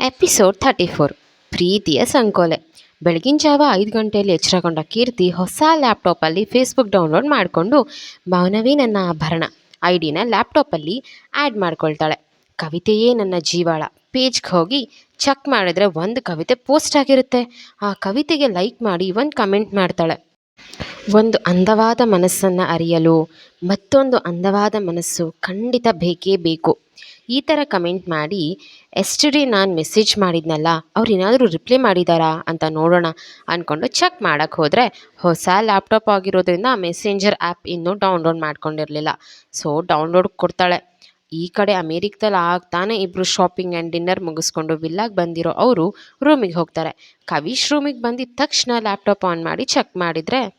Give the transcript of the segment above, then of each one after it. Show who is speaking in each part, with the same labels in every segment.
Speaker 1: Episode thirty four ಪ್ರೀತಿಯ ಸಂಕೋಲೆ. ಬೆಳಗಿನ ಜಾವ ಐದು ಗಂಟೆಯಲ್ಲಿ ಎಚ್ಚರಗೊಂಡ ಕೀರ್ತಿ ಹೊಸ ಲ್ಯಾಪ್ಟಾಪಲ್ಲಿ ಫೇಸ್ಬುಕ್ ಡೌನ್ಲೋಡ್ ಮಾಡಿಕೊಂಡು ಮಾನವಿ ನನ್ನ ಆಭರಣ. ಐ ಡಿನ ಲ್ಯಾಪ್ಟಾಪಲ್ಲಿ ಆ್ಯಡ್ ಮಾಡ್ಕೊಳ್ತಾಳೆ. ಕವಿತೆಯೇ ನನ್ನ ಜೀವಾಳ. ಪೇಜ್ಗೆ ಹೋಗಿ ಚೆಕ್ ಮಾಡಿದ್ರೆ ಒಂದು ಕವಿತೆ ಪೋಸ್ಟ್ ಆಗಿರುತ್ತೆ. ಆ ಕವಿತೆಗೆ ಲೈಕ್ ಮಾಡಿ ಒಂದು ಕಮೆಂಟ್ ಮಾಡ್ತಾಳೆ. ಒಂದು ಅಂದವಾದ ಮನಸ್ಸನ್ನು ಅರಿಯಲು ಮತ್ತೊಂದು ಅಂದವಾದ ಮನಸ್ಸು ಖಂಡಿತ ಬೇಕೇ ಬೇಕು. ಈ ಥರ ಕಮೆಂಟ್ ಮಾಡಿ, ಎಸ್ಟರ್ಡೇ ನಾನು ಮೆಸೇಜ್ ಮಾಡಿದ್ನಲ್ಲ, ಅವ್ರು ಏನಾದರೂ ರಿಪ್ಲೈ ಮಾಡಿದ್ದಾರಾ ಅಂತ ನೋಡೋಣ ಅಂದ್ಕೊಂಡು ಚೆಕ್ ಮಾಡೋಕ್ಕೆ ಹೋದರೆ ಹೊಸ ಲ್ಯಾಪ್ಟಾಪ್ ಆಗಿರೋದ್ರಿಂದ ಮೆಸೆಂಜರ್ ಆ್ಯಪ್ ಇನ್ನೂ ಡೌನ್ಲೋಡ್ ಮಾಡ್ಕೊಂಡಿರಲಿಲ್ಲ. ಸೊ ಡೌನ್ಲೋಡ್ ಕೊಡ್ತಾಳೆ. ಈ ಕಡೆ ಅಮೇರಿಕದಲ್ಲಿ ಆಗ್ತಾನೆ ಇಬ್ಬರು ಶಾಪಿಂಗ್ ಆ್ಯಂಡ್ ಡಿನ್ನರ್ ಮುಗಿಸ್ಕೊಂಡು ವಿಲ್ಲಾಗಿ ಬಂದಿರೋ ಅವರು ರೂಮಿಗೆ ಹೋಗ್ತಾರೆ. ಕವಿಶ್ ರೂಮಿಗೆ ಬಂದಿದ ತಕ್ಷಣ ಲ್ಯಾಪ್ಟಾಪ್ ಆನ್ ಮಾಡಿ ಚೆಕ್ ಮಾಡಿದರೆ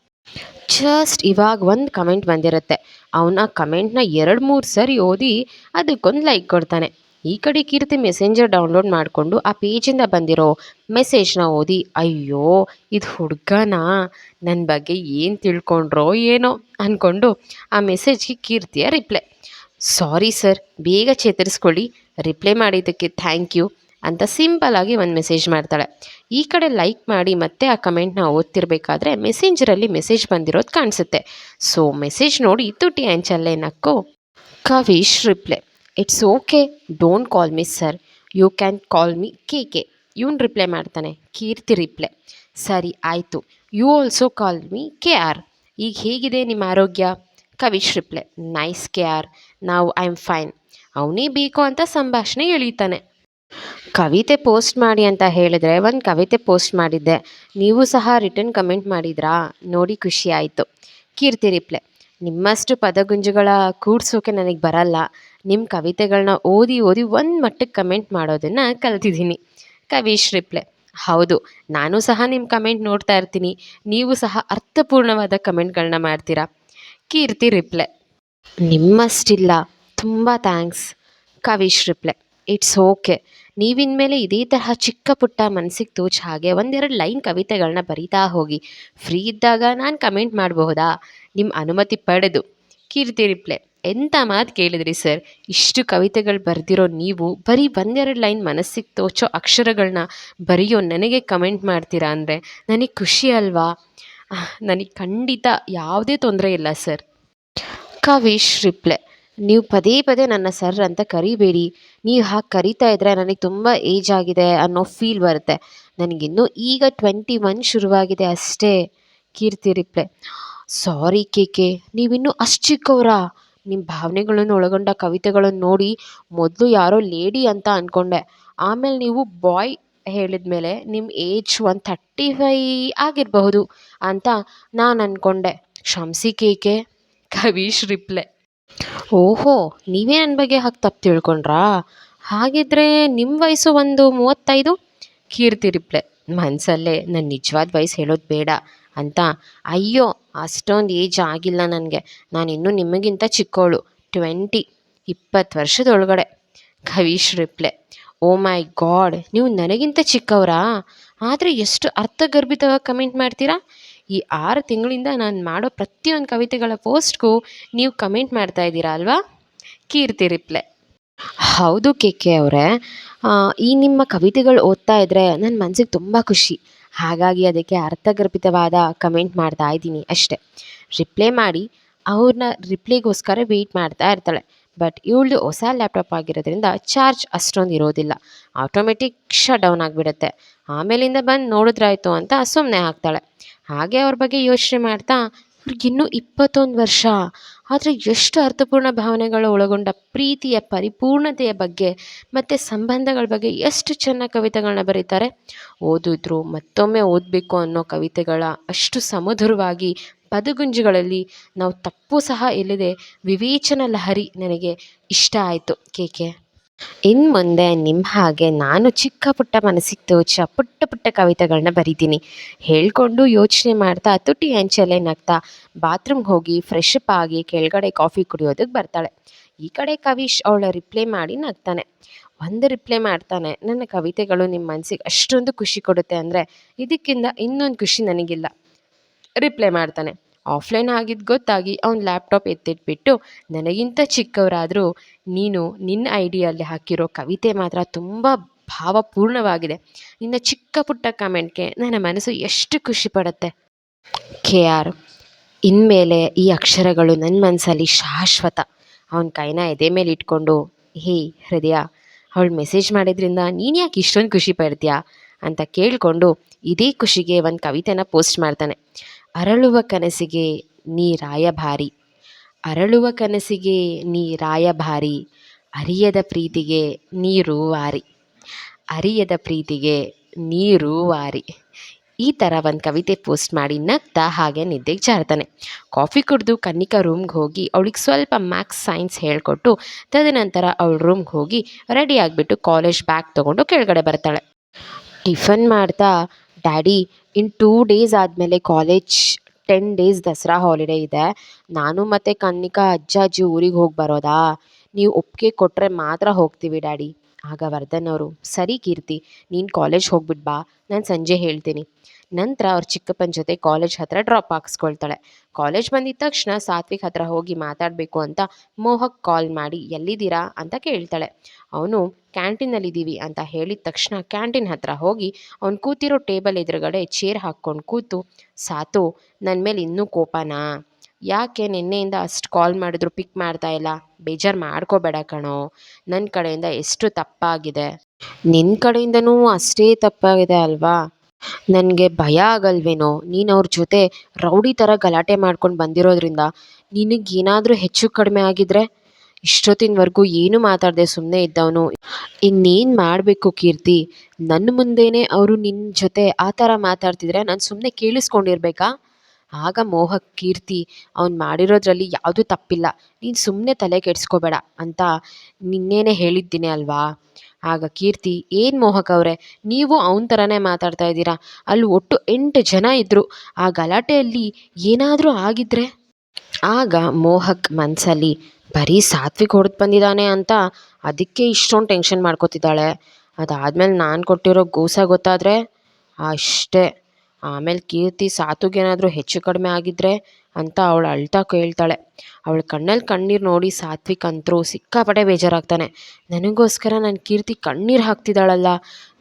Speaker 1: ಜಸ್ಟ್ ಇವಾಗ ಒಂದು ಕಮೆಂಟ್ ಬಂದಿರುತ್ತೆ. ಅವನ ಕಮೆಂಟ್ನ ಎರಡು ಮೂರು ಸರಿ ಓದಿ ಅದಕ್ಕೊಂದು ಲೈಕ್ ಕೊಡ್ತಾನೆ. ಈ ಕಡೆ ಕೀರ್ತಿ ಮೆಸೆಂಜರ್ ಡೌನ್ಲೋಡ್ ಮಾಡಿಕೊಂಡು ಆ ಪೇಜಿಂದ ಬಂದಿರೋ ಮೆಸೇಜ್ನ ಓದಿ, ಅಯ್ಯೋ, ಇದು ಹುಡುಗನಾ? ನನ್ನ ಬಗ್ಗೆ ಏನು ತಿಳ್ಕೊಂಡ್ರೋ ಏನೋ? ಅಂದ್ಕೊಂಡು ಆ ಮೆಸೇಜ್ಗೆ ಕೀರ್ತಿಯ ರಿಪ್ಲೈ ಸಾರಿ ಸರ್ ಬೇಗ ಚೇತರಿಸ್ಕೊಳ್ಳಿ. ರಿಪ್ಲೈ ಮಾಡಿದ್ದಕ್ಕೆ ಥ್ಯಾಂಕ್ ಯು ಅಂತ ಸಿಂಪಲಾಗಿ ಒಂದು ಮೆಸೇಜ್ ಮಾಡ್ತಾಳೆ. ಈ ಕಡೆ ಲೈಕ್ ಮಾಡಿ ಮತ್ತೆ ಆ ಕಮೆಂಟ್ನ ಓದ್ತಿರ್ಬೇಕಾದ್ರೆ ಮೆಸೇಂಜರಲ್ಲಿ ಮೆಸೇಜ್ ಬಂದಿರೋದು ಕಾಣಿಸುತ್ತೆ. ಸೊ ಮೆಸೇಜ್ ನೋಡಿ ತುಟಿ ಆ್ಯಂಚಲ್ಲೇ ನಕ್ಕು. Kavish reply it's okay don't call me sir you can call me K K ಇವನು ರಿಪ್ಲೈ ಮಾಡ್ತಾನೆ. ಕೀರ್ತಿ ರಿಪ್ಲೈ ಸರಿ, ಆಯಿತು. You also call me K R ಈಗ ಹೇಗಿದೆ ನಿಮ್ಮ ಆರೋಗ್ಯ? Kavish reply nice K R ನಾವು, ಐ ಆಮ್ ಫೈನ್. ಅವನೇ ಬೇಕು ಅಂತ ಸಂಭಾಷಣೆ ಎಳೀತಾನೆ. ಕವಿತೆ ಪೋಸ್ಟ್ ಮಾಡಿ ಅಂತ ಹೇಳಿದ್ರೆ ಒಂದು ಕವಿತೆ ಪೋಸ್ಟ್ ಮಾಡಿದ್ದೆ. ನೀವು ಸಹ ರಿಟರ್ನ್ ಕಮೆಂಟ್ ಮಾಡಿದ್ರಾ? ನೋಡಿ ಖುಷಿ ಆಯಿತು. ಕೀರ್ತಿ ರಿಪ್ಲೈ. ನಿಮ್ಮಷ್ಟು ಪದಗುಂಜುಗಳ ಕೂಡ್ಸೋಕೆ ನನಗೆ ಬರಲ್ಲ. ನಿಮ್ಮ ಕವಿತೆಗಳನ್ನ ಓದಿ ಓದಿ ಒಂದು ಮಟ್ಟಕ್ಕೆ ಕಮೆಂಟ್ ಮಾಡೋದನ್ನು ಕಲ್ತಿದ್ದೀನಿ. ಕವೀಶ್ ರಿಪ್ಲೆ. ಹೌದು, ನಾನು ಸಹ ನಿಮ್ಮ ಕಮೆಂಟ್ ನೋಡ್ತಾ ಇರ್ತೀನಿ. ನೀವು ಸಹ ಅರ್ಥಪೂರ್ಣವಾದ ಕಮೆಂಟ್ಗಳನ್ನ ಮಾಡ್ತೀರಾ? ಕೀರ್ತಿ ರಿಪ್ಲೈ. ನಿಮ್ಮಷ್ಟಿಲ್ಲ. ತುಂಬ thanks. Kavish reply it's okay. ನೀವಿನ್ಮೇಲೆ ಇದೇ ತರಹ ಚಿಕ್ಕ ಪುಟ್ಟ ಮನಸ್ಸಿಗೆ ತೋಚ ಹಾಗೆ ಒಂದೆರಡು ಲೈನ್ ಕವಿತೆಗಳನ್ನ ಬರಿತಾ ಹೋಗಿ. ಫ್ರೀ ಇದ್ದಾಗ ನಾನು ಕಮೆಂಟ್ ಮಾಡಬಹುದಾ? ನಿಮ್ಮ ಅನುಮತಿ ಪಡೆದು. ಕೀರ್ತಿ ರಿಪ್ಲೈ ಎಂಥ ಮಾತು ಕೇಳಿದ್ರಿ ಸರ್? ಇಷ್ಟು ಕವಿತೆಗಳು ಬರೆದಿರೋ ನೀವು ಬರೀ ಒಂದೆರಡು ಲೈನ್ ಮನಸ್ಸಿಗೆ ತೋಚೋ ಅಕ್ಷರಗಳನ್ನ ಬರೆಯೋ ನನಗೆ ಕಮೆಂಟ್ ಮಾಡ್ತೀರಾ ಅಂದರೆ ನನಗೆ ಖುಷಿ ಅಲ್ವಾ? ನನಗೆ ಖಂಡಿತ ಯಾವುದೇ ತೊಂದರೆ ಇಲ್ಲ ಸರ್. ಕವಿಶ್ ರಿಪ್ಲೆ ನೀವು ಪದೇ ಪದೇ ನನ್ನ ಸರ್ ಅಂತ ಕರಿಬೇಡಿ. ನೀವು ಹಾಗೆ ಕರಿತಾ ಇದ್ದರೆ ನನಗೆ ತುಂಬ ಏಜ್ ಆಗಿದೆ ಅನ್ನೋ ಫೀಲ್ ಬರುತ್ತೆ. ನನಗಿನ್ನೂ ಈಗ ಟ್ವೆಂಟಿ ಒನ್ ಶುರುವಾಗಿದೆ ಅಷ್ಟೇ, ಕೀರ್ತಿ ರಿಪ್ಲೆ. ಸಾರಿ ಕೆ ಕೆ ನೀವಿನ್ನೂ ಅಷ್ಟು ಚಿಕ್ಕವರಾ? ನಿಮ್ಮ ಭಾವನೆಗಳನ್ನು ಒಳಗೊಂಡ ಕವಿತೆಗಳನ್ನು ನೋಡಿ ಮೊದಲು ಯಾರೋ ಲೇಡಿ ಅಂತ ಅಂದ್ಕೊಂಡೆ ಆಮೇಲೆ ನೀವು ಬಾಯ್ ಹೇಳಿದ ಮೇಲೆ ನಿಮ್ಮ ಏಜ್ ಒಂದು ಥರ್ಟಿ ಫೈ ಆಗಿರಬಹುದು ಅಂತ ನಾನು ಅಂದ್ಕೊಂಡೆ ಕ್ಷಮಿಸಿ ಕೇಕೆ ಕವೀಶ್ ರಿಪ್ಲೈ ಓಹೋ, ನೀವೇ ನನ್ನ ಬಗ್ಗೆ ಹಾಗೆ ತಪ್ಪು ತಿಳ್ಕೊಂಡ್ರಾ? ಹಾಗಿದ್ರೆ ನಿಮ್ಮ ವಯಸ್ಸು ಒಂದು ಮೂವತ್ತೈದು? ಕೀರ್ತಿ ರಿಪ್ಲೆ. ಮನಸಲ್ಲೇ ನನ್ನ ನಿಜವಾದ ವಯಸ್ಸು ಹೇಳೋದು ಬೇಡ ಅಂತ. ಅಯ್ಯೋ, ಅಷ್ಟೊಂದು ಏಜ್ ಆಗಿಲ್ಲ ನನಗೆ. ನಾನು ಇನ್ನೂ ನಿಮಗಿಂತ ಚಿಕ್ಕವಳು ಟ್ವೆಂಟಿ, ಇಪ್ಪತ್ತು ವರ್ಷದೊಳಗಡೆ. ಕವೀಶ್ ರಿಪ್ಲೆ ಓ ಮೈ ಗಾಡ್, ನೀವು ನನಗಿಂತ ಚಿಕ್ಕವರಾ? ಆದರೆ ಎಷ್ಟು ಅರ್ಥಗರ್ಭಿತವಾಗಿ ಕಮೆಂಟ್ ಮಾಡ್ತೀರಾ? ಈ ಆರು ತಿಂಗಳಿಂದ ನಾನು ಮಾಡೋ ಪ್ರತಿಯೊಂದು ಕವಿತೆಗಳ ಪೋಸ್ಟ್ಗೂ ನೀವು ಕಮೆಂಟ್ ಮಾಡ್ತಾ ಇದ್ದೀರಾ ಅಲ್ವಾ? ಕೀರ್ತಿ ರಿಪ್ಲೈ. ಹೌದು ಕೆ ಕೆ ಅವರೇ. ಈ ನಿಮ್ಮ ಕವಿತೆಗಳು ಓದ್ತಾ ಇದ್ದರೆ ನನ್ನ ಮನಸ್ಸಿಗೆ ತುಂಬ ಖುಷಿ. ಹಾಗಾಗಿ ಅದಕ್ಕೆ ಅರ್ಥಗರ್ಭಿತವಾದ ಕಮೆಂಟ್ ಮಾಡ್ತಾ ಇದ್ದೀನಿ ಅಷ್ಟೇ. ರಿಪ್ಲೈ ಮಾಡಿ ಅವ್ರನ್ನ ರಿಪ್ಲೈಗೋಸ್ಕರ ವೆಯ್ಟ್ ಮಾಡ್ತಾ ಇರ್ತಾಳೆ. ಬಟ್ ಇವಳ್ದು ಹೊಸ ಲ್ಯಾಪ್ಟಾಪ್ ಆಗಿರೋದ್ರಿಂದ ಚಾರ್ಜ್ ಅಷ್ಟೊಂದು ಇರೋದಿಲ್ಲ. ಆಟೋಮೆಟಿಕ್ ಶಟ್ ಡೌನ್ ಆಗಿಬಿಡುತ್ತೆ. ಆಮೇಲಿಂದ ಬಂದು ನೋಡಿದ್ರಾಯ್ತು ಅಂತ ಸುಮ್ಮನೆ ಹಾಕ್ತಾಳೆ. ಹಾಗೆ ಅವ್ರ ಬಗ್ಗೆ ಯೋಚನೆ ಮಾಡ್ತಾ ಅವ್ರಿಗಿನ್ನೂ ಇಪ್ಪತ್ತೊಂದು ವರ್ಷ. ಆದರೆ ಎಷ್ಟು ಅರ್ಥಪೂರ್ಣ ಭಾವನೆಗಳು ಒಳಗೊಂಡ ಪ್ರೀತಿಯ ಪರಿಪೂರ್ಣತೆಯ ಬಗ್ಗೆ ಮತ್ತು ಸಂಬಂಧಗಳ ಬಗ್ಗೆ ಎಷ್ಟು ಚೆನ್ನಾಗಿ ಕವಿತೆಗಳನ್ನ ಬರೀತಾರೆ. ಓದಿದ್ರು ಮತ್ತೊಮ್ಮೆ ಓದಬೇಕು ಅನ್ನೋ ಕವಿತೆಗಳ ಅಷ್ಟು ಸಮಧುರವಾಗಿ ಪದಗುಂಜುಗಳಲ್ಲಿ ನಾವು ತಪ್ಪು ಸಹ ಎಲ್ಲಿದೆ ವಿವೇಚನ ಲಹರಿ ನನಗೆ ಇಷ್ಟ ಆಯಿತು ಕೇಕೆ ಇನ್ನು ಮುಂದೆ ನಿಮ್ಮ ಹಾಗೆ ನಾನು ಚಿಕ್ಕ ಪುಟ್ಟ ಮನಸ್ಸಿಗೆ ತೋಚ ಪುಟ್ಟ ಪುಟ್ಟ ಕವಿತೆಗಳನ್ನ ಬರಿತೀನಿ. ಹೇಳ್ಕೊಂಡು ಯೋಚನೆ ಮಾಡ್ತಾ, ತುಟಿ ಹೆಂಚಲೆ ನಗ್ತಾ ಬಾತ್ರೂಮ್ಗೆ ಹೋಗಿ ಫ್ರೆಶ್ ಅಪ್ ಆಗಿ ಕೆಳಗಡೆ ಕಾಫಿ ಕುಡಿಯೋದಕ್ಕೆ ಬರ್ತಾಳೆ. ಈ ಕಡೆ ಕವೀಶ್ ಅವಳ ರಿಪ್ಲೈ ಮಾಡಿ ನಗ್ತಾನೆ. ಒಂದು ರಿಪ್ಲೈ ಮಾಡ್ತಾನೆ, ನನ್ನ ಕವಿತೆಗಳು ನಿಮ್ಮ ಮನಸ್ಸಿಗೆ ಅಷ್ಟೊಂದು ಖುಷಿ ಕೊಡುತ್ತೆ ಅಂದರೆ, ಇದಕ್ಕಿಂತ ಇನ್ನೊಂದು ಖುಷಿ ನನಗಿಲ್ಲ. ರಿಪ್ಲೈ ಮಾಡ್ತಾನೆ. ಆಫ್ಲೈನ್ ಆಗಿದ್ದು ಗೊತ್ತಾಗಿ ಅವ್ನು ಲ್ಯಾಪ್ಟಾಪ್ ಎತ್ತಿಟ್ಬಿಟ್ಟು, ನನಗಿಂತ ಚಿಕ್ಕವರಾದರೂ ನೀನು ನಿನ್ನ ಐಡಿಯಲ್ಲಿ ಹಾಕಿರೋ ಕವಿತೆ ಮಾತ್ರ ತುಂಬ ಭಾವಪೂರ್ಣವಾಗಿದೆ. ನಿನ್ನ ಚಿಕ್ಕ ಪುಟ್ಟ ಕಮೆಂಟ್ಗೆ ನನ್ನ ಮನಸ್ಸು ಎಷ್ಟು ಖುಷಿ ಪಡುತ್ತೆ? ಕೆ ಆರ್ ಇನ್ಮೇಲೆ ಈ ಅಕ್ಷರಗಳು ನನ್ನ ಮನಸ್ಸಲ್ಲಿ ಶಾಶ್ವತ. ಅವನ ಕೈನ ಎದೆ ಮೇಲೆ ಇಟ್ಕೊಂಡು, ಹೇ ಹೃದಯ, ಅವಳು ಮೆಸೇಜ್ ಮಾಡಿದ್ರಿಂದ ನೀನು ಯಾಕೆ ಇಷ್ಟೊಂದು ಖುಷಿ ಪಡ್ತೀಯಾ? ಅಂತ ಕೇಳಿಕೊಂಡು ಇದೇ ಖುಷಿಗೆ ಒಂದು ಕವಿತೆನ ಪೋಸ್ಟ್ ಮಾಡ್ತಾನೆ. ಅರಳುವ ಕನಸಿಗೆ ನೀ ರಾಯಭಾರಿ. ಅರಳುವ ಕನಸಿಗೆ ನೀ ರಾಯಭಾರಿ. ಅರಿಯದ ಪ್ರೀತಿಗೆ ನೀರು ವಾರಿ ಅರಿಯದ ಪ್ರೀತಿಗೆ ನೀರು ವಾರಿ ಈ ಥರ ಒಂದು ಕವಿತೆ ಪೋಸ್ಟ್ ಮಾಡಿ ನಗ್ತಾ ಹಾಗೆ ನಿದ್ದೆಗೆ ಜಾರ್ತಾನೆ. ಕಾಫಿ ಕುಡಿದು ಕನ್ನಿಕಾ ರೂಮ್ಗೆ ಹೋಗಿ ಅವಳಿಗೆ ಸ್ವಲ್ಪ ಮ್ಯಾಕ್ಸ್ ಸೈನ್ಸ್ ಹೇಳಿಕೊಟ್ಟು ತದನಂತರ ಅವಳ ರೂಮ್ಗೆ ಹೋಗಿ ರೆಡಿ ಆಗಿಬಿಟ್ಟು ಕಾಲೇಜ್ ಬ್ಯಾಗ್ ತೊಗೊಂಡು ಕೆಳಗಡೆ ಬರ್ತಾಳೆ. ಟಿಫನ್ ಮಾಡ್ತಾ, ಡ್ಯಾಡಿ ಇನ್ ಟೂ ಡೇಸ್ ಆದಮೇಲೆ college ten days Dasara holiday ಇದೆ. ನಾನು ಮತ್ತು ಕನ್ನಿಕಾ, ಅಜ್ಜ, ಅಜ್ಜಿ ಊರಿಗೆ ಹೋಗಿ ಬರೋದಾ? ನೀವು ಒಪ್ಪಿಗೆ ಕೊಟ್ಟರೆ ಮಾತ್ರ ಹೋಗ್ತೀವಿ ಡ್ಯಾಡಿ. ಆಗ ವರ್ಧನ್ ಅವರು, ಸರಿ ಕೀರ್ತಿ, ನೀನು ಕಾಲೇಜ್ ಹೋಗ್ಬಿಟ್ಟು ಬಾ. ನಾನು ಸಂಜೆ ಹೇಳ್ತೀನಿ. ನಂತರ ಅವ್ರ ಚಿಕ್ಕಪ್ಪನ ಜೊತೆ ಕಾಲೇಜ್ ಹತ್ರ ಡ್ರಾಪ್ ಹಾಕ್ಸ್ಕೊಳ್ತಾಳೆ. ಕಾಲೇಜ್ ಬಂದಿದ ತಕ್ಷಣ ಸಾತ್ವಿಕ್ ಹತ್ರ ಹೋಗಿ ಮಾತಾಡಬೇಕು ಅಂತ ಮೋಹಕ್ ಕಾಲ್ ಮಾಡಿ, ಎಲ್ಲಿದ್ದೀರಾ? ಅಂತ ಕೇಳ್ತಾಳೆ. ಅವನು ಕ್ಯಾಂಟೀನಲ್ಲಿದ್ದೀವಿ ಅಂತ ಹೇಳಿದ ತಕ್ಷಣ ಕ್ಯಾಂಟೀನ್ ಹತ್ರ ಹೋಗಿ ಅವ್ನು ಕೂತಿರೋ ಟೇಬಲ್ ಎದುರುಗಡೆ ಚೇರ್ ಹಾಕ್ಕೊಂಡು ಕೂತು, ಸಾತು ನನ್ನ ಮೇಲೆ ಇನ್ನೂ ಕೋಪನಾ? ಯಾಕೆ ನಿನ್ನೆಯಿಂದ ಅಷ್ಟು ಕಾಲ್ ಮಾಡಿದ್ರು ಪಿಕ್ ಮಾಡ್ತಾ ಇಲ್ಲ? ಬೇಜಾರು ಮಾಡ್ಕೋಬೇಡ ಕಣೋ. ನನ್ನ ಕಡೆಯಿಂದ ಎಷ್ಟು ತಪ್ಪಾಗಿದೆ? ನಿನ್ನ ಕಡೆಯಿಂದನೂ ಅಷ್ಟೇ ತಪ್ಪಾಗಿದೆ ಅಲ್ವಾ? ನನಗೆ ಭಯ ಆಗಲ್ವೇನೋ? ನೀನು ಅವ್ರ ಜೊತೆ ರೌಡಿ ಥರ ಗಲಾಟೆ ಮಾಡ್ಕೊಂಡು ಬಂದಿರೋದ್ರಿಂದ ನಿನಗೇನಾದರೂ ಹೆಚ್ಚು ಕಡಿಮೆ ಆಗಿದ್ರೆ? ಇಷ್ಟೊತ್ತಿನವರೆಗೂ ಏನು ಮಾತಾಡದೆ ಸುಮ್ಮನೆ ಇದ್ದವನು. ಇನ್ನೇನು ಮಾಡಬೇಕು ಕೀರ್ತಿ? ನನ್ನ ಮುಂದೆನೇ ಅವರು ನಿನ್ನ ಜೊತೆ ಆ ಥರ ಮಾತಾಡ್ತಿದ್ರೆ ನಾನು ಸುಮ್ಮನೆ ಕೇಳಿಸ್ಕೊಂಡಿರ್ಬೇಕಾ? ಆಗ ಮೋಹಕ್ ಕೀರ್ತಿ ಅವ್ನು ಮಾಡಿರೋದ್ರಲ್ಲಿ ಯಾವುದೂ ತಪ್ಪಿಲ್ಲ. ನೀನು ಸುಮ್ಮನೆ ತಲೆ ಕೆಡಿಸ್ಕೋಬೇಡ ಅಂತ ನಿನ್ನೇನೆ ಹೇಳಿದ್ದೀನಿ ಅಲ್ವಾ? ಆಗ ಕೀರ್ತಿ, ಏನು ಮೋಹಕ್ ಅವರೇ, ನೀವು ಅವನ ಥರನೇ ಮಾತಾಡ್ತಾ ಇದ್ದೀರಾ? ಅಲ್ಲಿ ಒಟ್ಟು ಎಂಟು ಜನ ಇದ್ದರು ಆ ಗಲಾಟೆಯಲ್ಲಿ ಏನಾದರೂ ಆಗಿದ್ರೆ? ಆಗ ಮೋಹಕ್ ಮನಸ್ಸಲ್ಲಿ ಬರೀ ಸಾತ್ವಿಕ್ ಹೊಡೆದು ಬಂದಿದ್ದಾನೆ ಅಂತ ಅದಕ್ಕೆ ಇಷ್ಟೊಂದು ಟೆನ್ಷನ್ ಮಾಡ್ಕೋತಿದ್ದಾಳೆ. ಅದಾದ್ಮೇಲೆ ನಾನು ಕೊಟ್ಟಿರೋ ಗೂಸ ಗೊತ್ತಾದರೆ ಅಷ್ಟೇ. ಆಮೇಲೆ ಕೀರ್ತಿ ಸಾತುಗೇನಾದರೂ ಹೆಚ್ಚು ಕಡಿಮೆ ಆಗಿದ್ರೆ ಅಂತ ಅವಳು ಅಳ್ತಾ ಕೇಳ್ತಾಳೆ. ಅವಳ ಕಣ್ಣಲ್ಲಿ ಕಣ್ಣೀರು ನೋಡಿ ಸಾತ್ವಿಕ್ ಅಂತರೂ ಸಿಕ್ಕಾಪಟ್ಟೆ ಬೇಜಾರಾಗ್ತಾನೆ. ನನಗೋಸ್ಕರ ನನ್ನ ಕೀರ್ತಿ ಕಣ್ಣೀರು ಹಾಕ್ತಿದ್ದಾಳಲ್ಲ,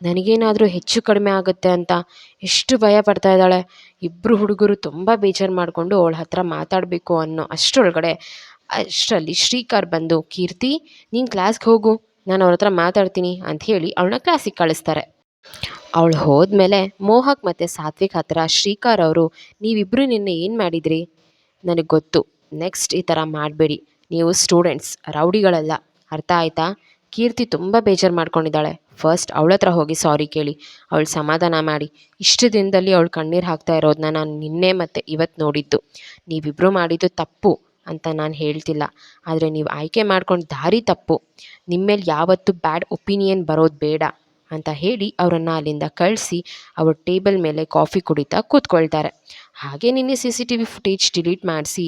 Speaker 1: ನನಗೇನಾದರೂ ಹೆಚ್ಚು ಕಡಿಮೆ ಆಗುತ್ತೆ ಅಂತ ಎಷ್ಟು ಭಯ ಪಡ್ತಾ ಇದ್ದಾಳೆ. ಇಬ್ಬರು ಹುಡುಗರು ತುಂಬ ಬೇಜಾರು ಮಾಡಿಕೊಂಡು ಅವಳ ಹತ್ರ ಮಾತಾಡಬೇಕು ಅನ್ನೋ ಅಷ್ಟರೊಳಗಡೆ ಅಷ್ಟರಲ್ಲಿ, ಶ್ರೀಕರ್ ಬಂದು, ಕೀರ್ತಿ, ನೀನು ಕ್ಲಾಸ್ಗೆ ಹೋಗು, ನಾನು ಅವ್ರ ಹತ್ರ ಮಾತಾಡ್ತೀನಿ ಅಂತ ಹೇಳಿ ಅವಳನ್ನ ಕ್ಲಾಸಿಗೆ ಕಳಿಸ್ತಾರೆ. ಅವಳು ಹೋದ್ಮೇಲೆ ಮೋಹಕ್ ಮತ್ತು ಸಾತ್ವಿಕ್ ಹತ್ರ ಶ್ರೀಕರ್ ಅವರು ನೀವಿಬ್ಬರು ನಿನ್ನೆ ಏನು ಮಾಡಿದ್ರಿ? ನನಗೆ ಗೊತ್ತು. ನೆಕ್ಸ್ಟ್ ಈ ಥರ ಮಾಡಬೇಡಿ. ನೀವು ಸ್ಟೂಡೆಂಟ್ಸ್, ರೌಡಿಗಳಲ್ಲ. ಅರ್ಥ ಆಯ್ತಾ? ಕೀರ್ತಿ ತುಂಬ ಬೇಜಾರು ಮಾಡ್ಕೊಂಡಿದ್ದಾಳೆ. ಫಸ್ಟ್ ಅವಳ ಹತ್ರ ಹೋಗಿ ಸಾರಿ ಕೇಳಿ. ಅವಳು ಸಮಾಧಾನ ಮಾಡಿ. ಇಷ್ಟು ದಿನದಲ್ಲಿ ಅವಳು ಕಣ್ಣೀರು ಹಾಕ್ತಾ ಇರೋದನ್ನ ನಾನು ನಿನ್ನೆ ಮತ್ತು ಇವತ್ತು ನೋಡಿದ್ದು. ನೀವಿಬ್ಬರು ಮಾಡಿದ್ದು ತಪ್ಪು. ಅಂತ ನಾನು ಹೇಳ್ತಿಲ್ಲ. ಆದರೆ ನೀವು ಆಯ್ಕೆ ಮಾಡ್ಕೊಂಡು ದಾರಿ ತಪ್ಪು. ನಿಮ್ಮ ಮೇಲೆ ಯಾವತ್ತೂ ಬ್ಯಾಡ್ ಒಪಿನಿಯನ್ ಬರೋದು ಬೇಡ ಅಂತ ಹೇಳಿ ಅವರನ್ನು ಅಲ್ಲಿಂದ ಕಳಿಸಿ ಅವ್ರ ಟೇಬಲ್ ಮೇಲೆ ಕಾಫಿ ಕುಡಿತಾ ಕೂತ್ಕೊಳ್ತಾರೆ. ಹಾಗೆ ನಿನ್ನೆ C C T V footage delete ಮಾಡಿಸಿ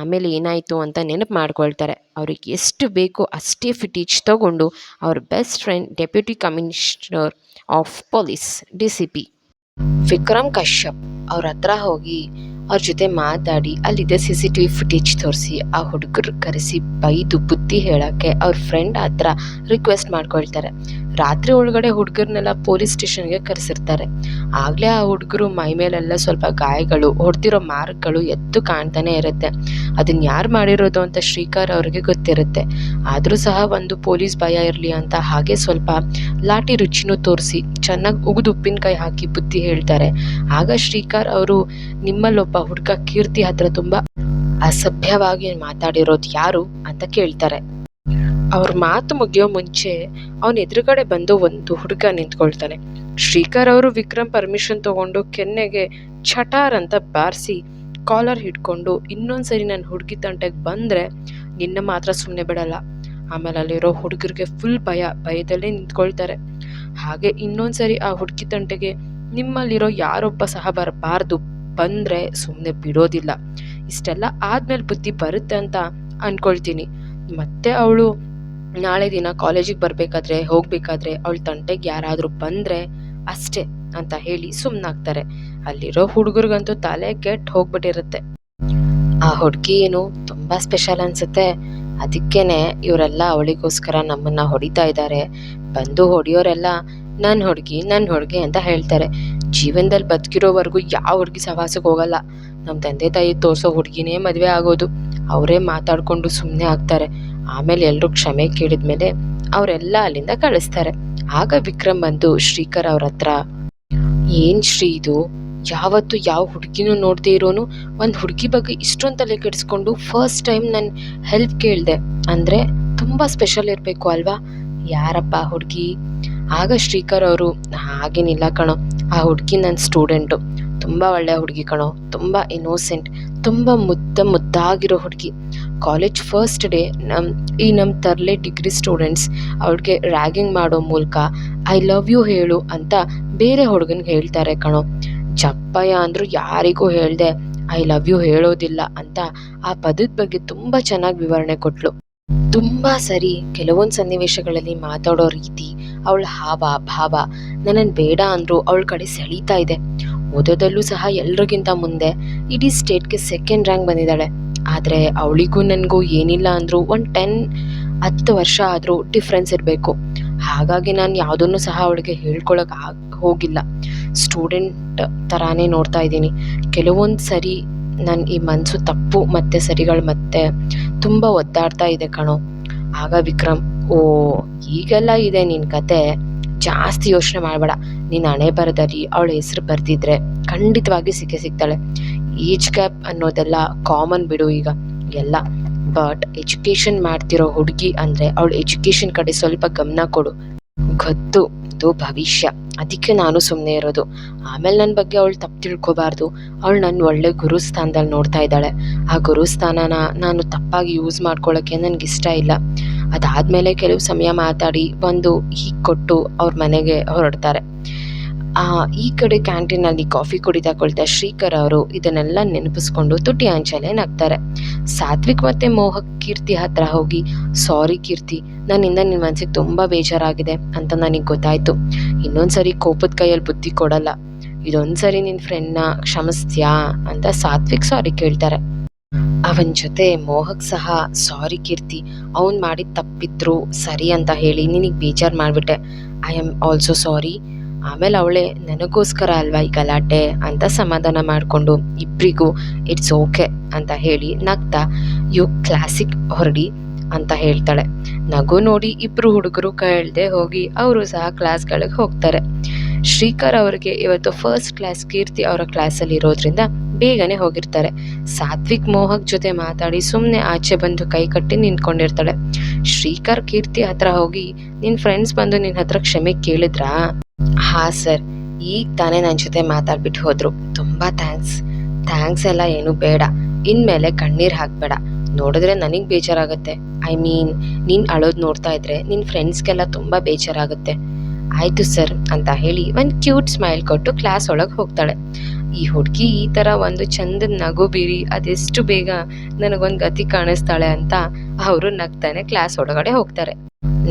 Speaker 1: ಆಮೇಲೆ ಏನಾಯಿತು ಅಂತ ನೆನಪು ಮಾಡ್ಕೊಳ್ತಾರೆ. ಅವ್ರಿಗೆ ಎಷ್ಟು ಬೇಕೋ ಅಷ್ಟೇ ಫುಟೇಜ್ ತಗೊಂಡು ಅವ್ರ best friend deputy commissioner of police D C P. Vikram Kashyap ಅವ್ರ ಹತ್ರ ಹೋಗಿ ಅವ್ರ ಜೊತೆ ಮಾತಾಡಿ, ಅಲ್ಲಿದ್ದ C C T V footage ತೋರಿಸಿ, ಆ ಹುಡುಗರು ಕರೆಸಿ ಬೈದು ಬುದ್ಧಿ ಹೇಳೋಕ್ಕೆ ಅವ್ರ ಫ್ರೆಂಡ್ ಹತ್ರ ರಿಕ್ವೆಸ್ಟ್ ಮಾಡ್ಕೊಳ್ತಾರೆ. ರಾತ್ರಿ ಒಳಗಡೆ ಹುಡುಗರನ್ನೆಲ್ಲ ಪೊಲೀಸ್ ಸ್ಟೇಷನ್ಗೆ ಕರೆಸಿರ್ತಾರೆ. ಆಗಲೇ ಆ ಹುಡುಗರು ಮೈ ಮೇಲೆಲ್ಲ ಸ್ವಲ್ಪ ಗಾಯಗಳು, ಹೊಡೆದಿರೋ ಮಾರ್ಕ್ಗಳು ಎದ್ದು ಕಾಣ್ತಾನೆ ಇರುತ್ತೆ. ಅದನ್ನ ಯಾರು ಮಾಡಿರೋದು ಅಂತ ಶ್ರೀಕರ್ ಅವ್ರಿಗೆ ಗೊತ್ತಿರುತ್ತೆ. ಆದರೂ ಸಹ ಒಂದು ಪೊಲೀಸ್ ಭಯ ಇರಲಿ ಅಂತ ಹಾಗೆ ಸ್ವಲ್ಪ ಲಾಟಿ ರುಚಿನೂ ತೋರಿಸಿ ಚೆನ್ನಾಗಿ ಉಗಿದು ಉಪ್ಪಿನಕಾಯಿ ಹಾಕಿ ಬುದ್ಧಿ ಹೇಳ್ತಾರೆ. ಆಗ ಶ್ರೀಕರ್ ಅವರು ನಿಮ್ಮಲ್ಲೊಬ್ಬ ಹುಡುಗ ಕೀರ್ತಿ ಹತ್ರ ತುಂಬ ಅಸಭ್ಯವಾಗಿ ಮಾತಾಡಿರೋದು ಯಾರು ಅಂತ ಕೇಳ್ತಾರೆ. ಅವ್ರ ಮಾತು ಮುಗಿಯೋ ಮುಂಚೆ ಅವನ ಎದುರುಗಡೆ ಬಂದು ಒಂದು ಹುಡುಗ ನಿಂತ್ಕೊಳ್ತಾನೆ. ಶ್ರೀಕರ್ ಅವರು ವಿಕ್ರಮ್ ಪರ್ಮಿಷನ್ ತಗೊಂಡು ಕೆನ್ನೆಗೆ ಚಟಾರ್ ಅಂತ ಬಾರಿಸಿ ಕಾಲರ್ ಹಿಡ್ಕೊಂಡು ಇನ್ನೊಂದ್ಸರಿ ನನ್ನ ಹುಡುಗಿ ತಂಟೆಗೆ ಬಂದರೆ ನಿನ್ನ ಮಾತ್ರ ಸುಮ್ಮನೆ ಬಿಡಲ್ಲ. ಆಮೇಲೆ ಅಲ್ಲಿರೋ ಹುಡುಗರಿಗೆ ಫುಲ್ ಭಯ, ಭಯದಲ್ಲೇ ನಿಂತ್ಕೊಳ್ತಾರೆ. ಹಾಗೆ ಇನ್ನೊಂದ್ಸರಿ ಆ ಹುಡುಗಿ ತಂಟೆಗೆ ನಿಮ್ಮಲ್ಲಿರೋ ಯಾರೊಬ್ಬ ಸಹ ಬರಬಾರ್ದು, ಬಂದರೆ ಸುಮ್ಮನೆ ಬಿಡೋದಿಲ್ಲ. ಇಷ್ಟೆಲ್ಲ ಆದ್ಮೇಲೆ ಬುದ್ಧಿ ಬರುತ್ತೆ ಅಂತ ಅಂದ್ಕೊಳ್ತೀನಿ ಮತ್ತೆ ಅವಳು ನಾಳೆ ದಿನ ಕಾಲೇಜಿಗೆ ಬರಬೇಕಾದ್ರೆ, ಹೋಗಬೇಕಾದ್ರೆ ಅವಳ ತಂಟೆಗೆ ಯಾರಾದರೂ ಬಂದರೆ ಅಷ್ಟೇ ಅಂತ ಹೇಳಿ ಸುಮ್ಮನಾಗ್ತಾರೆ ಅಲ್ಲಿರೋ ಹುಡುಗರಿಗಂತೂ ತಲೆ ಕೆಟ್ಟು ಹೋಗ್ಬಿಟ್ಟಿರುತ್ತೆ. ಆ ಹುಡುಗಿ ಏನು ತುಂಬ ಸ್ಪೆಷಲ್ ಅನ್ಸುತ್ತೆ. ಅದಕ್ಕೇನೆ ಇವರೆಲ್ಲ ಅವಳಿಗೋಸ್ಕರ ನಮ್ಮನ್ನ ಹೊಡಿತಾ ಇದ್ದಾರೆ ಬಂದು ಹೊಡಿಯೋರೆಲ್ಲ ನನ್ನ ಹುಡುಗಿ ನನ್ನ ಹುಡುಗಿ ಅಂತ ಹೇಳ್ತಾರೆ. ಜೀವನದಲ್ಲಿ ಬದುಕಿರೋವರೆಗೂ ಯಾವ ಹುಡುಗಿ ಸವಾಸಕ್ಕೆ ಹೋಗಲ್ಲ. ನಮ್ಮ ತಂದೆ ತಾಯಿ ತೋರಿಸೋ ಹುಡುಗಿನೇ ಮದುವೆ ಆಗೋದು. ಅವರೇ ಮಾತಾಡಿಕೊಂಡು ಸುಮ್ಮನೆ ಆಗ್ತಾರೆ. ಆಮೇಲೆ ಎಲ್ಲರೂ ಕ್ಷಮೆ ಕೇಳಿದ್ಮೇಲೆ ಅವರೆಲ್ಲ ಅಲ್ಲಿಂದ ಕಳಿಸ್ತಾರೆ. ಆಗ ವಿಕ್ರಮ್ ಬಂದು, ಶ್ರೀಕರ್ ಅವ್ರ ಹತ್ರ, ಏನ್ ಶ್ರೀ ಇದು? ಯಾವತ್ತು ಯಾವ ಹುಡುಗಿನೂ ನೋಡದೆ ಇರೋನು? ಒಂದು ಹುಡುಗಿ ಬಗ್ಗೆ ಇಷ್ಟೊಂದು ತಲೆ ಕೆಡಿಸ್ಕೊಂಡು ಫಸ್ಟ್ ಟೈಮ್ ನಾನು ಹೆಲ್ಪ್ ಕೇಳಿದೆ. ಅಂದರೆ ತುಂಬ ಸ್ಪೆಷಲ್ ಇರಬೇಕು ಅಲ್ವಾ? ಯಾರಪ್ಪ ಹುಡುಗಿ? ಆಗ ಶ್ರೀಕರ್ ಅವರು, ಹಾಗೇನಿಲ್ಲ ಕಣೋ. ಆ ಹುಡುಗಿ ನನ್ನ ಸ್ಟೂಡೆಂಟು ತುಂಬ ಒಳ್ಳೆಯ ಹುಡುಗಿ ಕಣೋ. ತುಂಬ ಇನ್ನೋಸೆಂಟ್ ತುಂಬ ಮುದ್ದ ಮುದ್ದಾಗಿರೋ ಹುಡುಗಿ. ಕಾಲೇಜ್ ಫಸ್ಟ್ ಡೇ ನಮ್ಮ ಈ ನಮ್ಮ ತರಲೆ ಡಿಗ್ರಿ ಸ್ಟೂಡೆಂಟ್ಸ್ ಅವ್ಳಿಗೆ ರ್ಯಾಗಿಂಗ್ ಮಾಡೋ ಮೂಲಕ ಐ ಲವ್ ಯು ಹೇಳು ಅಂತ ಬೇರೆ ಹುಡುಗನಿಗೆ ಹೇಳ್ತಾರೆ ಕಣೋ. ಜಪ್ಪಯ್ಯ ಅಂದರೂ ಯಾರಿಗೂ ಹೇಳಿದೆ ಐ ಲವ್ ಯು ಹೇಳೋದಿಲ್ಲ ಅಂತ ಆ ಪದದ ಬಗ್ಗೆ ತುಂಬ ಚೆನ್ನಾಗಿ ವಿವರಣೆ ಕೊಟ್ಲು. ತುಂಬ ಸರಿ ಕೆಲವೊಂದು ಸನ್ನಿವೇಶಗಳಲ್ಲಿ ಮಾತಾಡೋ ರೀತಿ, ಅವಳ ಹಾವ, ಭಾವ ನನ್ನನ್ನು ಬೇಡ ಅಂದರೂ ಅವಳ ಕಡೆ ಸೆಳೀತಾ ಇದೆ. ಓದೋದಲ್ಲೂ ಸಹ ಎಲ್ರಿಗಿಂತ ಮುಂದೆ ಇಡೀ ಸ್ಟೇಟ್ಗೆ ಸೆಕೆಂಡ್ ರ್ಯಾಂಕ್ ಬಂದಿದ್ದಾಳೆ. ಆದರೆ ಅವಳಿಗೂ ನನಗೂ ಏನಿಲ್ಲ ಅಂದರೂ ಒಂದು ಟೆನ್ ಹತ್ತು ವರ್ಷ ಆದರೂ ಡಿಫ್ರೆನ್ಸ್ ಇರಬೇಕು. ಹಾಗಾಗಿ ನಾನು ಯಾವುದನ್ನು ಸಹ ಅವಳಿಗೆ ಹೇಳ್ಕೊಳಕ್ಕೆ ಆಗ, ಹೋಗಿಲ್ಲ. ಸ್ಟೂಡೆಂಟ್ ಥರಾನೇ ನೋಡ್ತಾ ಇದ್ದೀನಿ. ಕೆಲವೊಂದು ಸರಿ ನನ್ನ ಈ ಮನಸ್ಸು ತಪ್ಪು, ಮತ್ತೆ ಸರಿಗಳು ಮತ್ತೆ ತುಂಬ ಒದ್ದಾಡ್ತಾ ಇದೆ ಕಣೋ. ಆಗ ವಿಕ್ರಮ್, ಓ, ಈಗೆಲ್ಲ ಇದೆ ನಿನ್ನ ಕತೆ. ಜಾಸ್ತಿ ಯೋಚನೆ ಮಾಡಬೇಡ. ನೀನು ಹಣೆ ಬರದಲ್ಲಿ ಅವಳ ಹೆಸರು ಬರ್ದಿದ್ರೆ ಖಂಡಿತವಾಗಿ ಸಿಕ್ಕೇ ಸಿಗ್ತಾಳೆ. ಏಜ್ ಗ್ಯಾಪ್ ಅನ್ನೋದೆಲ್ಲ ಕಾಮನ್ ಬಿಡು ಈಗ. ಎಲ್ಲ. ಬಟ್ ಎಜುಕೇಷನ್ ಮಾಡ್ತಿರೋ ಹುಡುಗಿ ಅಂದರೆ ಅವಳ ಎಜುಕೇಷನ್ ಕಡೆ ಸ್ವಲ್ಪ ಗಮನ ಕೊಡು. ಗೊತ್ತು. ಇದು ಭವಿಷ್ಯ. ಅದಕ್ಕೆ ನಾನು ಸುಮ್ಮನೆ ಇರೋದು. ಆಮೇಲೆ ನನ್ನ ಬಗ್ಗೆ ಅವಳು ತಪ್ಪು ತಿಳ್ಕೊಬಾರ್ದು. ಅವಳು ನನ್ನ ಒಳ್ಳೆ ಗುರು ಸ್ಥಾನದಲ್ಲಿ ನೋಡ್ತಾ ಇದ್ದಾಳೆ. ಆ ಗುರು ಸ್ಥಾನನ ನಾನು ತಪ್ಪಾಗಿ ಯೂಸ್ ಮಾಡ್ಕೊಳ್ಳೋಕ್ಕೆ ನನಗೆ ಇಷ್ಟ ಇಲ್ಲ. ಅದಾದಮೇಲೆ ಕೆಲವು ಸಮಯ ಮಾತಾಡಿ ಬಂದು ಹೀಗೆ ಕೊಟ್ಟು ಅವ್ರ ಮನೆಗೆ ಹೊರಡ್ತಾರೆ. ಈ ಕಡೆ ಕ್ಯಾಂಟೀನಲ್ಲಿ ಕಾಫಿ ಕುಡಿತಾ ಕುಳಿತ ಶ್ರೀಕರ್ ಅವರು ಇದನ್ನೆಲ್ಲ ನೆನಪಿಸ್ಕೊಂಡು ತುಟಿ ಅಂಚಲೆ ನಗ್ತಾರೆ ಸಾತ್ವಿಕ್ ಮತ್ತೆ ಮೋಹಕ್ ಕೀರ್ತಿ ಹತ್ರ ಹೋಗಿ ಸಾರಿ ಕೀರ್ತಿ, ನನ್ನಿಂದ ನಿನ್ನ ಮನ್ಸಿಗೆ ತುಂಬ ಬೇಜಾರಾಗಿದೆ ಅಂತ ನನಗೆ ಗೊತ್ತಾಯ್ತು. ಇನ್ನೊಂದ್ಸರಿ ಕೋಪದ ಕೈಯಲ್ಲಿ ಬುದ್ಧಿ ಕೊಡಲ್ಲ. ಇದೊಂದ್ಸರಿ ನಿನ್ನ ಫ್ರೆಂಡ್ನ ಕ್ಷಮಿಸ್ತೀಯಾ ಅಂತ ಸಾತ್ವಿಕ್ ಸಾರಿ ಕೇಳ್ತಾರೆ. ಅವನ ಜೊತೆ ಮೋಹಕ್ ಸಹ ಸಾರಿ ಕೀರ್ತಿ, ಅವನ್ ಮಾಡಿದ ತಪ್ಪಿದ್ರು ಸರಿ ಅಂತ ಹೇಳಿ ನಿನಗೆ ಬೇಜಾರು ಮಾಡಿಬಿಟ್ಟೆ. ಐ ಆಮ್ ಆಲ್ಸೋ ಸಾರಿ ಆಮೇಲೆ ಅವಳೆ, ನನಗೋಸ್ಕರ ಅಲ್ವಾ ಈ ಗಲಾಟೆ? ಅಂತ ಸಮಾಧಾನ ಮಾಡಿಕೊಂಡು ಇಬ್ಬರಿಗೂ ಇಟ್ಸ್ ಓಕೆ ಅಂತ ಹೇಳಿ ನಗ್ತಾ, ಯು ಕ್ಲಾಸಿಕ್ ಹೊರಡಿ ಅಂತ ಹೇಳ್ತಾಳೆ. ನಗು ನೋಡಿ ಇಬ್ರು ಹುಡುಗರು ಕೇಳ್ದೆ ಹೋಗಿ ಅವರು ಸಹ ಕ್ಲಾಸ್ಗಳಿಗೆ ಹೋಗ್ತಾರೆ. ಶ್ರೀಕರ್ ಅವರಿಗೆ ಇವತ್ತು ಫಸ್ಟ್ ಕ್ಲಾಸ್ ಕೀರ್ತಿ ಅವರ ಕ್ಲಾಸಲ್ಲಿ ಇರೋದ್ರಿಂದ ಬೇಗನೆ ಹೋಗಿರ್ತಾರೆ. ಸಾತ್ವಿಕ್ ಮೋಹಕ್ ಜೊತೆ ಮಾತಾಡಿ ಸುಮ್ಮನೆ ಆಚೆ ಬಂದು ಕೈ ಕಟ್ಟಿ ನಿಂತ್ಕೊಂಡಿರ್ತಾಳೆ. ಶ್ರೀಕರ್ ಕೀರ್ತಿ ಹತ್ರ ಹೋಗಿ, ನಿನ್ ಫ್ರೆಂಡ್ಸ್ ಬಂದು ನಿನ್ ಹತ್ರ ಕ್ಷಮೆ ಕೇಳಿದ್ರಾ? ಹಾ ಸರ್. ಈಗ ತಾನೇ ನನ್ನ ಜೊತೆ ಮಾತಾಡ್ಬಿಟ್ಟು ಹೋದ್ರು. ತುಂಬಾ ಥ್ಯಾಂಕ್ಸ್ ಥ್ಯಾಂಕ್ಸ್ ಎಲ್ಲ ಏನು ಬೇಡ. ಇನ್ಮೇಲೆ ಕಣ್ಣೀರ್ ಹಾಕ್ಬೇಡ. ನೋಡಿದ್ರೆ ನನಗೆ ಬೇಜಾರಾಗುತ್ತೆ. ಐ ಮೀನ್ ನೀನ್ ಅಳೋದು ನೋಡ್ತಾ ಇದ್ರೆ ನಿನ್ ಫ್ರೆಂಡ್ಸ್ಗೆಲ್ಲ ತುಂಬಾ ಬೇಜಾರಾಗುತ್ತೆ. ಆಯ್ತು ಸರ್, ಅಂತ ಹೇಳಿ ಒಂದು ಕ್ಯೂಟ್ ಸ್ಮೈಲ್ ಕೊಟ್ಟು ಕ್ಲಾಸ್ ಒಳಗೆ ಹೋಗ್ತಾಳೆ. ಈ ಹುಡುಗಿ ಈ ತರ ಒಂದು ಚಂದ ನಗು ಬೀರಿ ಅದೆಷ್ಟು ಬೇಗ ನನಗೊಂದು ಗತಿ ಕಾಣಿಸ್ತಾಳೆ ಅಂತ ಅವರು ನಗ್ತಾನೆ ಕ್ಲಾಸ್ ಒಳಗಡೆ ಹೋಗ್ತಾರೆ.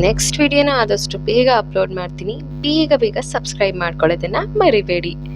Speaker 1: ನೆಕ್ಸ್ಟ್ ವಿಡಿಯೋನ ಆದಷ್ಟು ಬೇಗ ಅಪ್ಲೋಡ್ ಮಾಡ್ತೀನಿ. ಬೇಗ ಬೇಗ ಸಬ್ಸ್ಕ್ರೈಬ್ ಮಾಡ್ಕೊಳ್ಳೋದನ್ನ ಮರಿಬೇಡಿ.